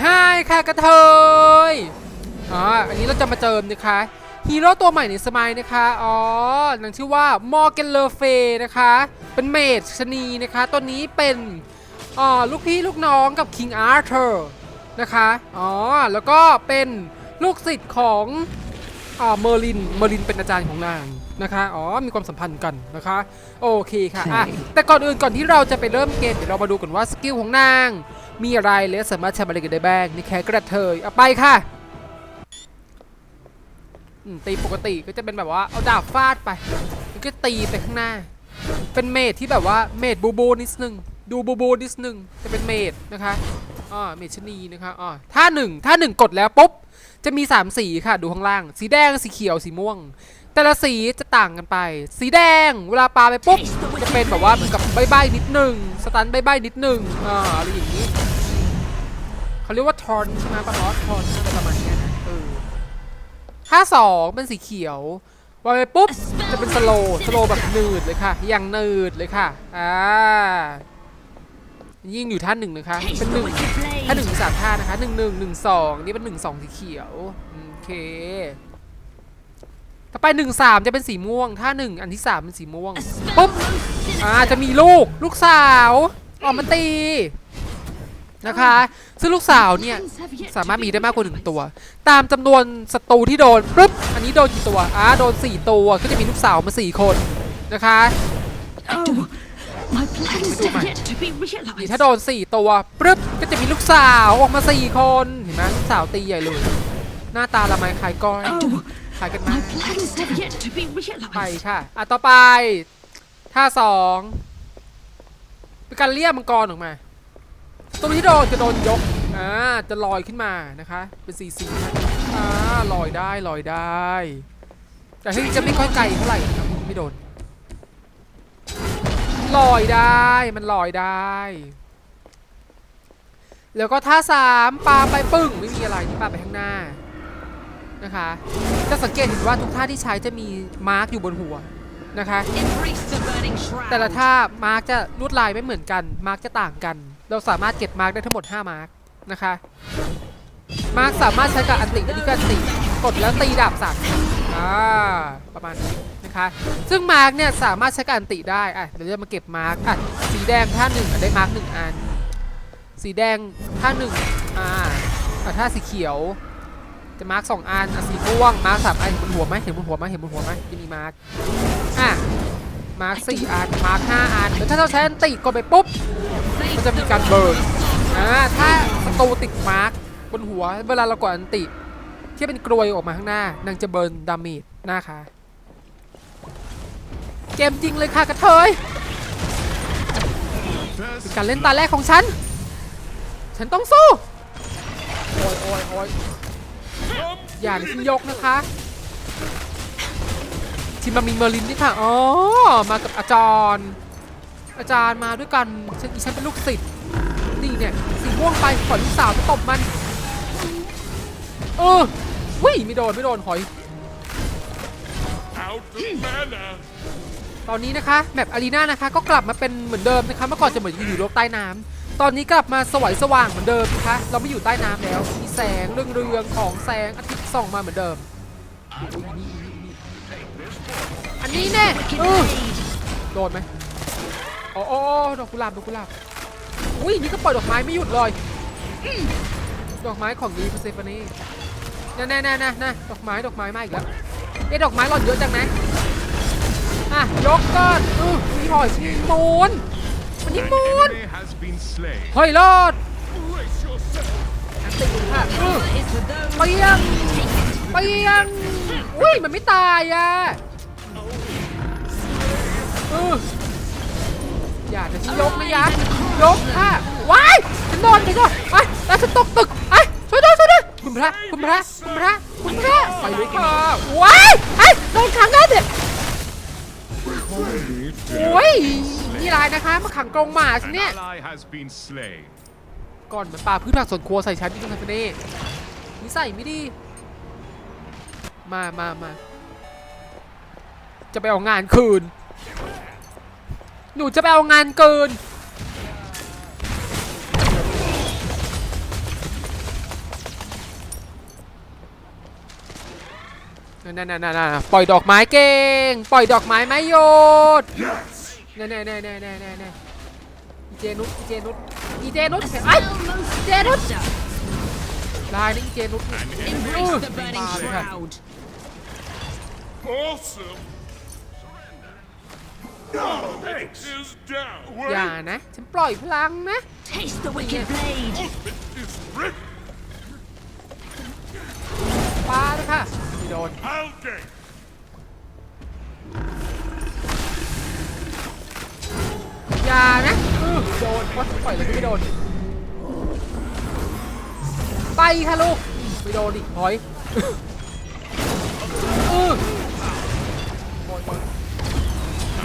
ไฮค่ะกระเทยอ๋ออันนี้เราจะมาเจิมนะคะฮีโร่ตัวใหม่ในสมัยนะคะ อ๋อนางชื่อว่ามอร์แกนเลเฟนะคะ เป็นเมดชนีนะคะ ตัวนี้เป็นอ๋อลูกพี่ลูกน้องกับคิงอาร์เธอร์นะคะ อ๋อ แล้วก็เป็นลูกศิษย์ของอ๋อเมอร์ลิน เมอร์ลินเป็นอาจารย์ของนางนะคะ อ๋อ มีความสัมพันธ์กันนะคะ โอเคค่ะอะแต่ก่อนอื่นก่อนที่เราจะไปเริ่มเกมเดี๋ยวเรามาดูกันว่าสกิลของนาง มีอะไรและสามารถทำอะไรกันได้บ้างนี่แค่กระเทยเอาไปค่ะตีปกติก็จะเป็นแบบว่าเอาดาบฟาดไปก็ตีไปข้างหน้า เป็นเมดที่แบบว่าเมดบูบูนิดนึงดูบูบูนิดนึงจะเป็นเมดนะคะอ่าเมดชนีนะคะอ่าท่าหนึ่งท่าหนึ่งกดแล้วปุ๊บจะมี 3 สีค่ะดูข้างล่าง สีแดงสีเขียวสีม่วง แต่ละสีจะต่างกันไป สีแดงเวลาปาไปปุ๊บจะเป็นแบบว่าเหมือนกับใบใบๆนิดนึงสตันใบใบๆนิดนึงอ่าอะไรอย่างนี้ เขาเรียกว่าทอนใช่ไหมปะมอสทอนอะไรประมาณนี้นะเออถ้าสองเป็นสีเขียววางไปปุ๊บ จะเป็นสโลว์สโลว์แบบนืดเลยค่ะ อย่างนืดเลยค่ะ อ่า ยิ่งอยู่ท่านหนึ่งนะคะ เป็นหนึ่งท่าหนึ่งสามท่านะคะหนึ่งหนึ่งหนึ่งสองนี่เป็นหนึ่งสองสีเขียว โอเค ต่อไปหนึ่งสามจะเป็นสีม่วงท่าหนึ่งอันที่สามเป็นสีม่วง ปุ๊บ อ่า จะมีลูก ลูกสาว ออกมาตี นะคะ ซึ่งลูกสาวเนี่ย สามารถมีได้มากกว่าหนึ่งตัว ตามจำนวนศัตรูที่โดนปุ๊บอันนี้โดนกี่ตัวอ่าโดน 4 ตัวก็จะมีลูกสาวมา 4 คนนะคะ Oh, my plans do have mine. yet to be นี่ realized. ถ้าโดน 4 ตัวปุ๊บก็จะมีลูกสาวออกมา 4 คนเห็นไหมลูกสาวตีใหญ่เลย หน้าตาละไมคล้ายก้อย Oh, คล้ายกันมา my ก plans have yet to be ไป realized. ค่ะอะต่อไปท่าสองเป็นการเลี่ยมังกรออกมา ตัวที่โดนจะโดนยกอ่าจะลอยขึ้นมานะคะ เป็นสีสีอ่าลอยได้ลอยได้ แต่ที่จะไม่ค่อยไกลเท่าไหร่นะครับไม่โดนลอยได้มันลอยได้ แล้วก็ท่าสามปาไปปึ้งไม่มีอะไรนี่ปาไปข้างหน้านะคะจะสังเกตเห็นว่าทุกท่าที่ใช้จะมีมาร์กอยู่บนหัวนะคะ Embrace the burning shroud. แต่ละท่ามาร์กจะลวดลายไม่เหมือนกัน มาร์กจะต่างกัน เราสามารถเก็บมาร์กได้ทั้งหมด 5 มาร์กนะคะ มาร์กสามารถใช้กับอันติอันนี้ก็อันติกดแล้วตีดาบสัตว์อ่าประมาณนี้นะคะ ซึ่งมาร์กเนี่ยสามารถใช้กับอันติได้อะเดี๋ยวจะมาเก็บมาร์กอะสีแดงท่าหนึ่งได้มาร์กหนึ่งอัน สีแดงท่าหนึ่งอ่าอะท่าสีเขียวจะมาร์กสองอันอะสีม่วงมาร์กสามอันเห็นบนหัวไหมเห็นบนหัวไหมเห็นบนหัวไหมจะมีมาร์กอะ มาร์คสี่อันมาร์คห้าอันแล้วถ้าเราใช้อันติกดไปปุ๊บมันจะมีการเบิร์นอ่าถ้าศัตรูติดมาร์คบนหัวเวลาเรากดอันติที่เป็นกรวยออกมาข้างหน้านางจะเบิร์นดาเมจนะคะเกมจริงเลยค่ะกระเทยเป็นการเล่นตาแรกของฉัน ฉันต้องสู้ โอ้ยโอ้ยโอ้ยอย่าให้ฉันยกนะคะ ทีมมามีเมอร์ลินนี่ค่ะอ๋อมากับอาจารย์ อาจารย์มาด้วยกันฉันอีฉันเป็นลูกศิษย์นี่เนี่ยสีม่วงไปขอลูกสาวไปตบมัน เออวิ่ไม่โดนไม่โดนหอย Out of mana. ตอนนี้นะคะแมปอารีนานะคะ ก็กลับมาเป็นเหมือนเดิมนะคะ เมื่อก่อนจะเหมือนอยู่โลกใต้น้ำตอนนี้กลับมาสวยสว่างเหมือนเดิมนะคะ เราไม่อยู่ใต้น้ำแล้ว มีแสงเรืองๆของแสงอาทิตย์ส่องมาเหมือนเดิม อันนี้แน่เออโดนไหมโอ้โอ้ดอกกุหลาบดอกกุหลาบอุ้ยนี่ก็ปล่อยดอกไม้ไม่หยุดเลยอืมดอกไม้ของดีเพเซฟานี่น่แน่แน่แน่แน่ดอกไม้ดอกไม้มาอีกแล้วเอ๊ะดอกไม้หล่อนเยอะจังนะอะยกก่อนอือมีหอยมูนมันนี่ An มูน enemy has been slain. เฮ้ยรอด Brace yourself. อันติดค่ะอือ Is for those เปียงเปียงอุ้ยมันไม่ตายอะ อืออย่าเดี๋ยวฉันยกนะยักษ์ยกค่ะว้ายฉันโดนฉันโดนไปแล้วฉันตกตึกไอ้ช่วยด้วยช่วยด้วยคุณพระคุณพระคุณพระคุณพระไปเลยค่ะว้ายไอ้โดนขังได้เด็ดโอ้ยนี่ลายนะคะมาขังกรงหมาฉันเนี่ยก่อนเหมือนปลาพืชผักสวนครัวใส่ฉันที่ตรงนั้นเน่นิสัยไม่ดีมามามาจะไปเอางานคืน หนูจะไปเอางานเกิน นั่นๆๆๆปล่อยดอกไม้เก่ง ปล่อยดอกไม้ไม่โยดนั่นๆๆๆๆอีเจนุสเจนุสอีเจนุสไอ้เจนุสลายนี่อีเจนุสมาเลยค่ะ อย่านะ ฉันปล่อยพลังนะ Taste the wicked blade. ปาเลยค่ะไม่โดน อย่านะอื้อโดนวัดปล่อยเลยไม่โดน ไปค่ะลูก ไม่โดนดิหอยอื้อ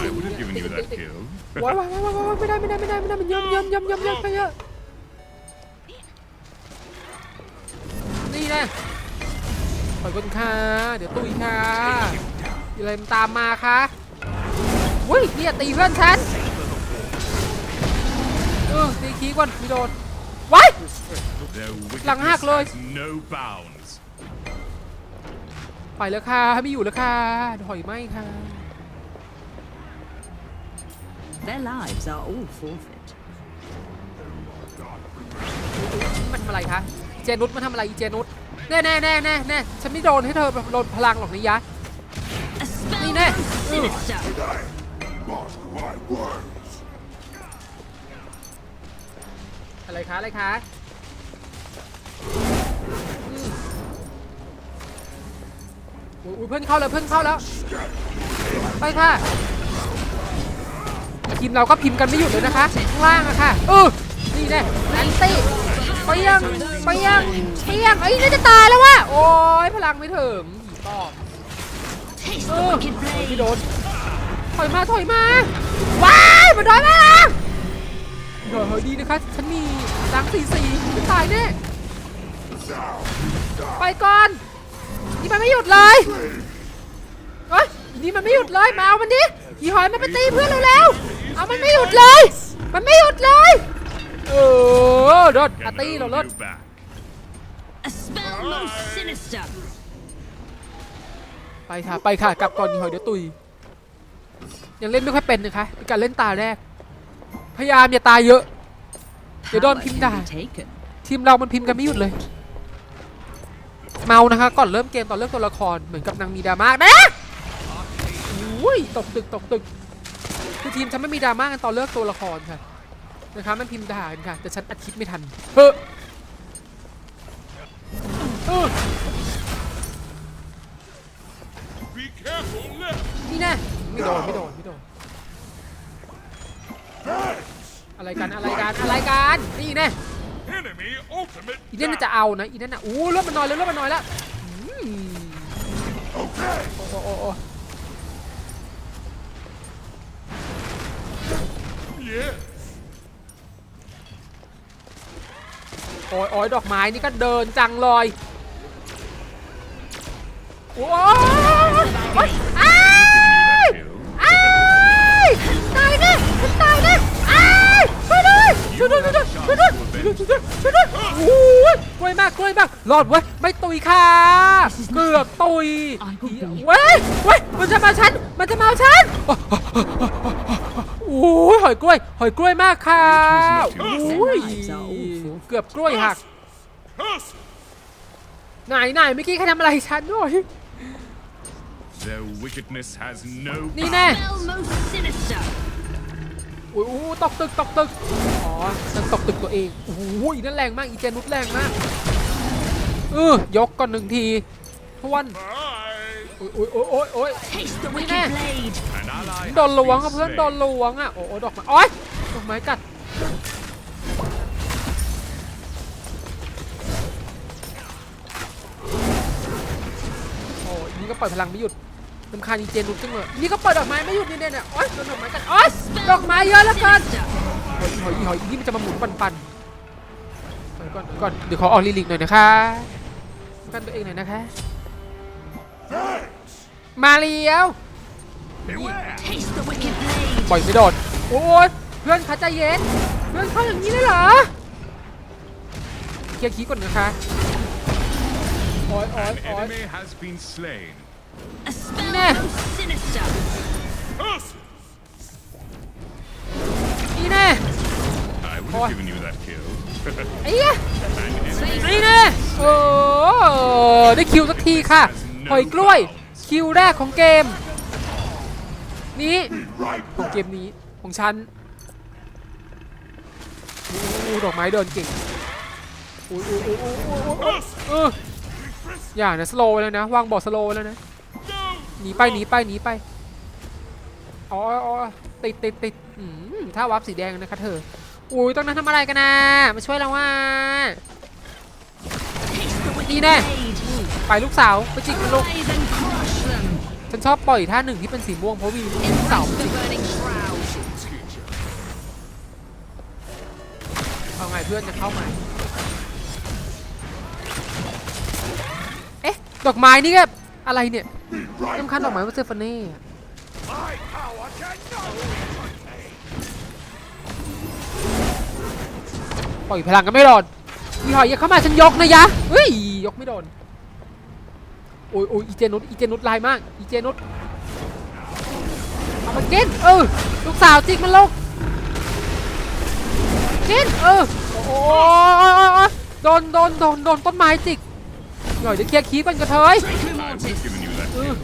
I would have given you that kill. ว้ายว้ายว้ายว้ายว้ายไม่ได้ไม่ได้ไม่ได้ไม่ได้มันเยิ้มเยิ้มเยิ้มเยิ้มเยิ้มไปเยอะนี่แน่ปล่อยคนค่ะ เดี๋ยวตุยค่ะอะไรมันตามมาคะอุ้ยเนี่ยตีเพื่อนฉันเออตีคีก่อนไม่โดนว้าย Their Lăng wickedness hạc rồi. has no bounds. ไปแล้วค่ะไม่อยู่แล้วค่ะถอยไม่ค่ะ Their lives are all forfeit. มันทำอะไรคะอีเจนุสมันทำอะไรอีเจนุสแน่แน่แน่แน่แน่ฉันไม่โดนให้เธอแบบโดนพลังหรอกนะยะ A spell Đi nè. most Ừ. sinister. อะไรคะ อะไรคะอืมอุ๊ยอุ๊ยเพื่อนเข้าแล้วเพื่อนเข้าแล้ว ไปค่ะ ทีมเราก็พิมพ์กันไม่หยุดเลยนะคะข้างล่างอะค่ะเออนี่แน่แอนตี้ไปยังไปยังไปยังเอ้ยน่าจะตายแล้วว่ะโอ้ยพลังไม่ถึงผีปอบ Taste เอ the อ wicked โอ้ย blade. พี่โดนถอยมาถอยมาว้ายมันร้อยมาแล้วเฮ้ยเฮ้ยดีนะคะฉันมีล้างสีสีไม่ตายแน่ไปก่อนนี่มันไม่หยุดเลยเฮ้ยนี่มันไม่หยุดเลยมาเอามันดิอีหอยมันไปตีเพื่อนเร็วๆ เอามันไม่หยุดเลย มันไม่หยุดเลยเออรถอา Can ตีเรา hold รถ you back. A spell most sinister. ไปค่ะไปค่ะกลับก่อนอีหอยเดี๋ยวตุยยังเล่นไม่ค่อยเป็นนะคะเป็นการเล่นตาแรก พยายามอย่าตายเยอะ เดี๋ยวโดน Power พิมพ์ can ด่า be taken. ทีมเรามันพิมพ์กันไม่หยุดเลย เมานะคะ ก่อนเริ่มเกมตอนเลือกตัวละครเหมือนกับนางมีดราม่านะอุ้ยตกตึกตกตึกคือ ทีมฉันไม่มีดราม่ากันตอนเลือกตัวละครค่ะนะคะมันพิมพ์ด่ากันค่ะ แต่ฉันอัดคลิปไม่ทันเฮ้อนี่แน่ไม่โดนไม่โดนไม่โดนอะไรกันอะไรกันอะไรกันนี่แน่อีนั่นจะเอานะอีนั่นนะอู้เลือดมันน้อยแล้วเลือดมันน้อยแล้วอืมโอ้โอ้ โอ้โอ้ยโอ้ยดอกไม้นี่ก็เดินจังเลยโอ้ยโอ้ยอ้ายอ้ายตายแน่ฉันตายแน่อ้ายช่วยด้วยช่วยด้วยช่วยด้วยช่วยด้วยช่วยด้วยช่วยด้วยโอ้ยกล้วยมากกล้วยมากรอดเว้ยไม่ตุยค่ะ เกือบตุยเว้ยเว้ยมันจะมาฉันมันจะมาฉัน อยกล้วยหอยกล้วยมากค่ะโอ้ยเกือบกล้วยหัก Curse. ไหนไหนเมื่อกี้ใครทำอะไรฉันด้วย Their wickedness has no นี่แน่ Spell most sinister. โอ้ยตกตึกตกตึกอ๋อฉันตกตึกตัวเองโอ้ยนั่นแรงมากอีเจนุสแรงมากเออยกก่อนหนึ่งทีทวน Bye. โอ้ยโอ้ยโอ้ยโอ้ยโอ้ย Taste the Đi wicked nè. blade. An ally โดน has ล้วง been อะเพื่อน slain. โดนล้วงอะโอ้โอ้ดอกไม้โอ้ยดอกไม้กัดโอ้ยนี่ก็ปล่อยพลังไม่หยุดลำคาญอีเจนุสจังเลยนี่ก็ปล่อยดอกไม้ไม่หยุดนี่เนี่ยเนี่ยโอ้ยโดนดอกไม้กัดโอ้ยดอกไม้เยอะเหลือเกิน Sinister. หอยหอยหอยอีนี่มันจะมาหมุนปันปันๆเดี๋ยวก่อนเดี๋ยวก่อนเดี๋ยวขอออกลิลิกหน่อยนะคะกันตัวเองหน่อยนะคะ มาเลี้ยว Beware. Taste the wicked blade. ปล่อยไม่โดนโอ้ยเพื่อนเขาใจเย็นเพื่อนเขาอย่างนี้เลยเหรอเคลียร์คีย์ก่อนนะคะโอ้ยโอ้ย An โอ้ย enemy has been slain. A spell Nah. most sinister. Curses! นี่แน่ I would Oh. have given you that kill. ไอ้เหี้ย An enemy นี่แน่โอ้ได้คิวสักทีค่ะหอยกล้วย คิวแรกของเกม นี้ของเกมนี้ของฉันอู้ดอกไม้เดินเก่งอู้อู้อู้อู้อู้อย่านะสโลว์แล้วนะวางบอดสโลว์แล้วนะหนีไปหนีไปหนีไปอ๋อติดติดติดถ้าวับสีแดงนะคะเธออุ้ยตรงนั้นทำอะไรกันนะมาช่วยเราว่า Taste the wicked นี่แน่ไปลูกสาวไปจิกมันลูก ฉันชอบปล่อยท่าหนึ่งที่เป็นสีม่วงเพราะวีลูกสาว Embrace จิ the ก burning shroud. เอาไงเพื่อนจะเข้ามาเอ๊ะ ดอกไม้นี่ก็อะไรเนี่ยสำคัญดอกไม้ว่าเซฟาเน่อะ My power can no ปล่อยพลังก็ไม่โดนอีหอยอย่าเข้ามาฉันยกนะยะเฮ้ยยกไม่โดน โอ้ยโอ้ยอีเจนุสอีเจนุสลายมากอีเจนุสเอามาเก้นเออลูกสาวจิกมันลงเก้นเออโอ้โหโดนโดนโดนโดนต้นไม้จิกหน่อยเดี๋ยวเคลียร์คีบกันกระเทย I would have given you that kill.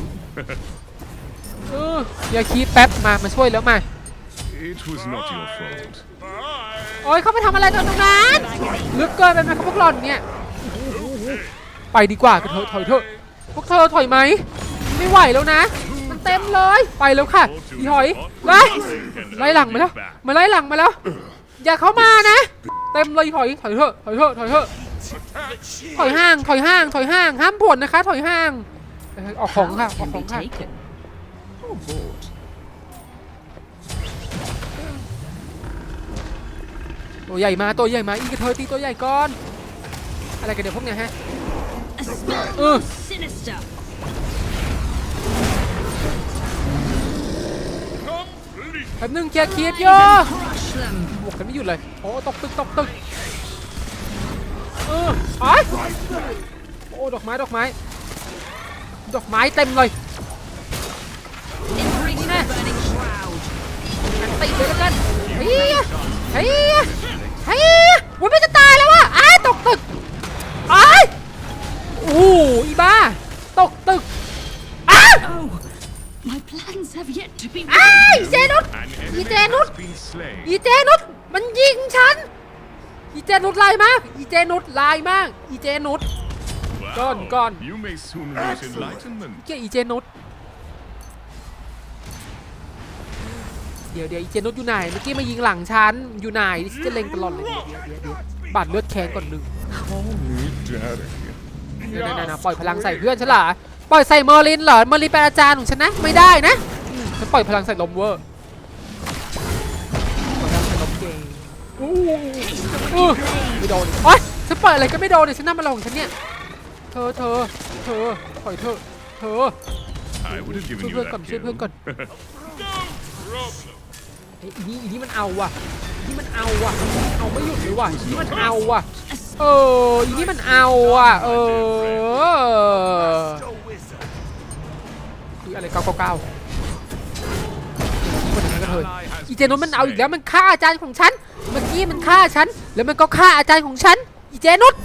เออเคลียร์คีบแป๊บมามาช่วยแล้วมา It was not your fault. โอ้ยเขาไปทำอะไรกันตรงนั้นลึกเกินไปไหมครับพวกหล่อนเนี่ยไปดีกว่ากระเทยถอยเถอะ พวกเธอถอยไหม ไม่ไหวแล้วนะ มันเต็มเลย ไปแล้วค่ะอีหอยไล่ไล่หลังมาแล้วมาไล่หลังมาแล้ว อย่าเข้ามานะ เต็มเลยอีหอย ถอยเถอะ ถอยเถอะ ถอยเถอะ ถอยห่าง ถอยห่าง ถอยห่าง ห้ามผลนะคะ ถอยห่างเอ้ยออกของค่ะ ออกของค่ะตัวใหญ่มา ตัวใหญ่มา อีกระเทยตีตัวใหญ่ก่อน อะไรกันเดี๋ยวพวกเนี้ยฮะ A spell Uh. Most sinister. Complete. แป๊บนึงเคลียร์คีบ Rise โย and crush them. บวกกันไม่หยุดเลย โอ้ตกตึกตกตึกเออไอ้ายโอ้ดอกไม้ดอกไม้ ดอกไม้เต็มเลย Embrace the burning shroud. อันตีเลยแล้วกันเฮียเฮียเฮียวันไม่จะตายแล้วว่ะอ้ายตกตึกอ้ายโอ้อีบ้า ตกตึกอ้า Oh, my plans have yet to be อ้ายเจนุส An You enemy dare not- has been slain. อีเจนุสมันยิงฉัน อีเจนุสลายมาก อีเจนุสลายมาก อีเจนุส Wow. Gone, gone. You may soon reach enlightenment. เกี่ยอีเจนุสเดี๋ยวเดี๋ยวอีเจนุสอยู่ไหน เมื่อกี้มายิงหลังฉัน อยู่ไหนฉันจะเล็งตลอดเลยเดี๋ยวเดี๋ยวเดี๋ยวเดี๋ยวบาดเลือดแข้งก่อนหนึ่ง Call me daddy. นั่นนั่นปล่อยพลังใส่เพื่อนฉันเหรอปล่อยใส่เมอร์ลินเหรอเมอร์ลินเป็นอาจารย์ของฉันนะไม่ได้นะอืมฉันปล่อยพลังใส่ลมเวอร์ปล่อยพลังใส่ลมเก่งอู้อู้ไม่โดนโอ๊ยฉันปล่อยอะไรก็ไม่โดนเนี่ยฉันนั่งมาลงของฉันเนี่ยเธอเธอเธอปล่อยเธอเธอ I would have ช่วย given you เพื่อนก่อน that ช่วยเพื่อน kill. ก่อนเฮ้ยอีนี่อีนี่มันเอาว่ะอีนี่มันเอาว่ะเอาไม่หยุดเลยว่ะอีนี่มันเอาว่ะ เอออีนี่มันเอาอะ เออคืออะไรเก้าเก้าเก้าคนนั้นก็เถิดอีเจนนมันเอาอีกแล้วมันฆ่าอาจารย์ของฉัน เมื่อกี้มันฆ่าฉัน แล้วมันก็ฆ่าอาจารย์ของฉัน อีเจนุส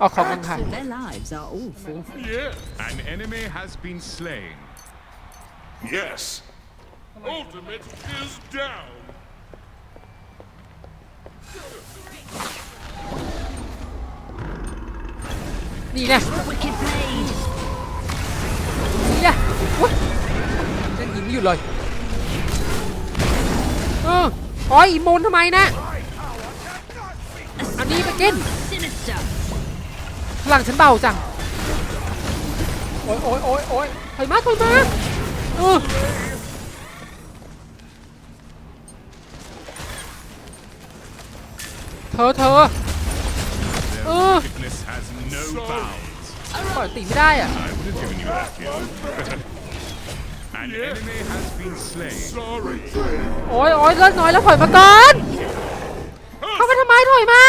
ออกของกันค่ะ Their lives are all forfeit. Yes. An enemy has been slain. Yes. Ultimate is down. นี่แน่ Wicked blade. นี่แน่อุ๊ยฉันยิงไม่หยุดเลยเอออ๋ออีโมนทำไมนะ A I need spell again. most sinister. พลังฉันเบาจัง โอ้ยโอ้ยโอ้ยโอ้ยถอยมาถอยมาเออเธอเธอ Their Uh. wickedness has no bounds. ปล่อยตีไม่ได้อะ I would have given you that kill. An enemy has been slain. Sorry. โอ้ยโอ้ยเลือดน้อยแล้วถอยมาก่อน เข้ามาทำไมถอยมา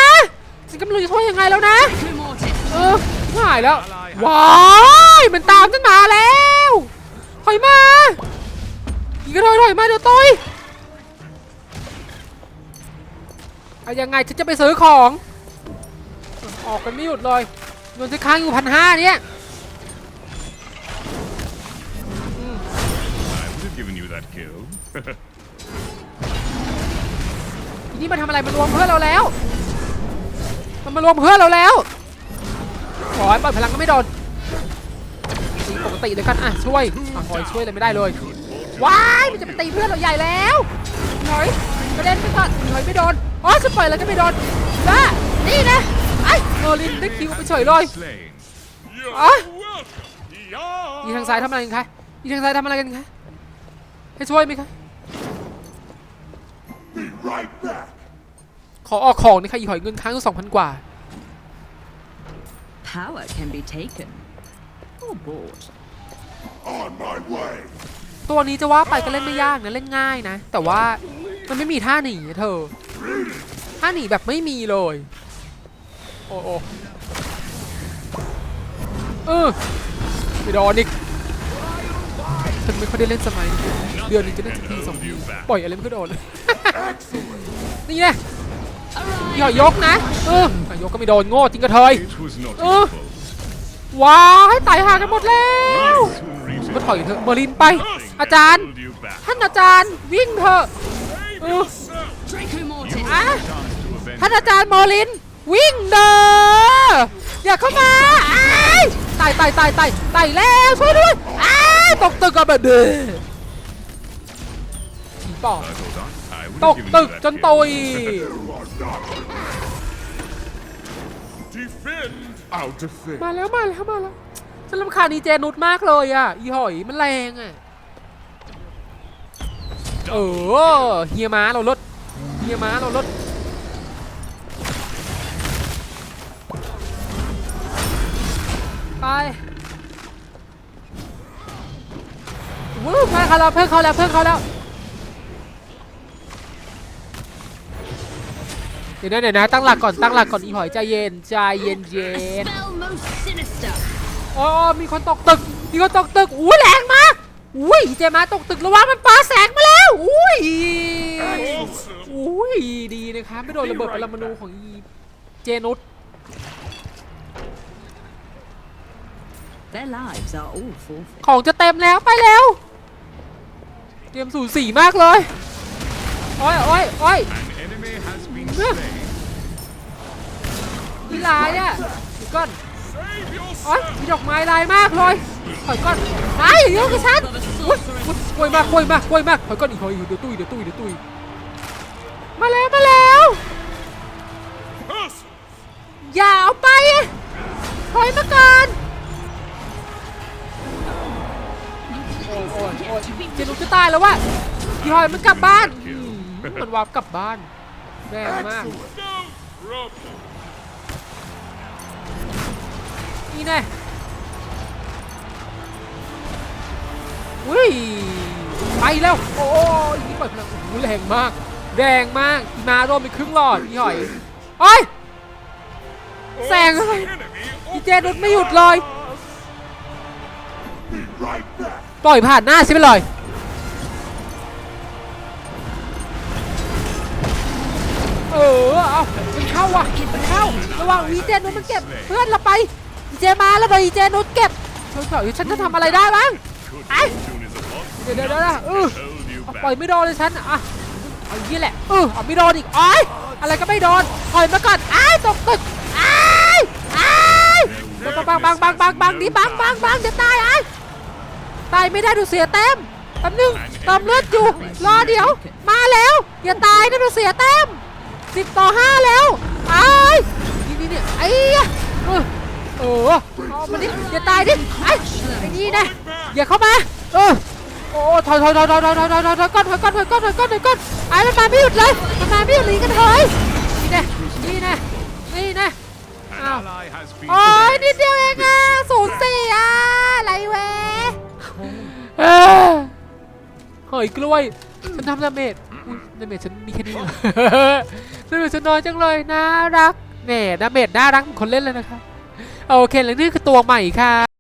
ฉันกำลังจะช่วยยังไงแล้วนะ Promoted. เออหายแล้ว ว้ายมันตามฉันมาแล้วถอยมาอีกกระถอยถอยมาเดี๋ยวตุยเอายังไงฉันจะไปซื้อของ ออกกันไม่หยุดเลยเงินที่ค้างอยู่พันห้าเนี่ย I would have given you that kill. ทีนี้มาทำอะไรมันรวมเพื่อนเราแล้ว มันมารวมเพื่อนเราแล้ว ขอให้ปล่อยพลังก็ไม่โดนตีปกติเลยกันอะช่วยอะขอยช่วยเลยไม่ได้เลยว้ายมันจะไปตีเพื่อนเราใหญ่แล้วหน่อยกระเด็นไปก่อนหน่อยไม่โดนอ๋อฉันปล่อยแล้วก็ไม่โดนบ้านี่นะไอ้โนลินได้คิวไปเฉยเลย Slain. You're Ah. welcome. ยี Yeah. ทางซ้ายทำอะไรกันคะยีทางซ้ายทำอะไรกันคะให้ช่วยไหมคะขอออกของนี่ค่ะอีหอยเงินค้างอยู่สองพันกว่า Power can be taken or bought. On my way. ตัวนี้จะว่าไปก็เล่นไม่ยากนะเล่นง่ายนะ แต่ว่ามันไม่มีท่าหนีอะเธอ ท่าหนีแบบไม่มีเลย โอ้โอ้เออไม่โดนอีกฉันไม่ค่อยได้เล่นสมัยนี้เดือนหนึงจะเล่นสักทีสองทีปล่อยอะไรไม่ก็โดนเลยนี่ไง ย่อยยกนะเออยกก็ไม่โดนโง่จริงกระเทย It was not Oh. equal. ว้ายตายหากันหมดแล้ว Retreat. ก็ถอยเถอะเมอร์ลินไป อาจารย์ Hold you back. ท่านอาจารย์วิ่งเถอะเออ Draco Mortis. อะ Chance to avenge ท่านอาจารย์เมอร์ลิน วิ่งเด้ออย่าเข้ามาอ้ายตายตายตายตายตายแล้วช่วยด้วยอ้ายตกตึกกันแบบเด้อ ผีปอบ I thought I, I would ต have ก given ตึ you ก that จน kill. ตุย Defend. I'll defend. มาแล้วมาแล้วมาแล้วฉันรำคาญดีเจนุชมากเลยอะ อีหอยมันแรงอะ เออเฮียม้าเราลดเฮียม้าเราลดไปวู้เพื่อนเขาแล้วเพื่อนเขาแล้วเพื่อนเขาแล้ว เดี๋ยวนะเดี๋ยวนะตั้งหลักก่อนตั้งหลักก่อนอีหอยใจเย็นใจเย็นเย็น Spell most sinister. อ๋อมีคนตกตึกมีคนตกตึกอุ้ยแรงมากอุ้ยเจมาตกตึกระวังมันปาแสงมาแล้วอุ้ย Awesome. อุ้ยดีนะคะไม่โดนระเบิดปรมาณูของอีเจนุส Their lives are all forfeit. ของจะเต็มแล้วไปแล้ว เตรียมสูสีมากเลย โอ้ยโอ้ยโอ้ย มีลายอะเดี๋ยก่อนโอ้ยมีดอกไม้ลายมากเลยถอยก่อนไอ้เดี๋ยกับฉันอุ้ยอุ้ยกล้วยมากกล้วยมากกล้วยมากถอยก่อนอีกถอยเดี๋ยวตุ้ยเดี๋ยวตุ้ยเดี๋ยวตุ้ยมาแล้วมาแล้วอย่าเอาไปถอยมาก่อนโอ้ยโอ้ยเจนุกจะตายแล้ววะพี่หอยมันกลับบ้านอืมมันวาร์ปกลับบ้าน แรงมาก นี่แน่อุ้ยไปแล้ว โอ้ยนี่เปิดพลังโอ้โหแรงมาก แรงมากอีมาโดนไปครึ่งหลอดพี่หอยโอ้ยแซงอะไรอีเจนุชไม่หยุดเลย ปล่อยผ่านหน้าใช่ไหมเลย มันเข้าว่ะมันเข้าระวังอีเจนุชมันเก็บเพื่อนเราไปอีเจมาแล้วโดนอีเจนุชเก็บเฮ้ยเฮ้ยฉันจะทำอะไรได้บ้าง Good Ai? fortune is upon you. เดี๋ยวเดี๋ยวเดี๋ยวนะเออ Hold you เอาปล่อย back. ไม่โดนเลยฉันอะเอาอย่างนี้แหละเออเอาไม่โดนอีกอ้ายอะไรก็ไม่โดนปล่อยมาก่อนอ้ายตกตึกอ้ายอ้ายบังบังบังบังบังบังดิบังบังบังจะตายอ้ายตายไม่ได้ดูเสียแต้มแป๊บนึงเติมเลือดอยู่รอเดี๋ยว มาแล้วอย่าตายนะดูเสียแต้มสิบต่อห้าแล้วอ้ายนี่นี่ เนี่ยไอ้ยะเออเออเอามาดิอย่าตายดิไอ้ไอ้นี่นะอย่าเข้ามาเออโอ้ถอยถอยถอยถอยถอยถอยถอยถอยถอยก้อนถอยก้อนถอยก้อนถอยก้อนถอยก้อนไอ้มันมาไม่หยุดเลยมันมาไม่หยุดเลยกันเถอยนี่น่นี่น่นี่น่ An Ow. ally has been โอ้ย slain. นิดเดียวเองอะศูนย์สี่อะไรเว้ยเออหอยกล้วยฉันทำดาเมจดาเมจฉันมีแค่นี้ดาเมจฉันน้อยจังเลยน่ารัก แหมดาเมจน่ารักเหมือนคนเล่นเลยนะคะ โอเค แล้วนี่คือตัวใหม่ค่ะ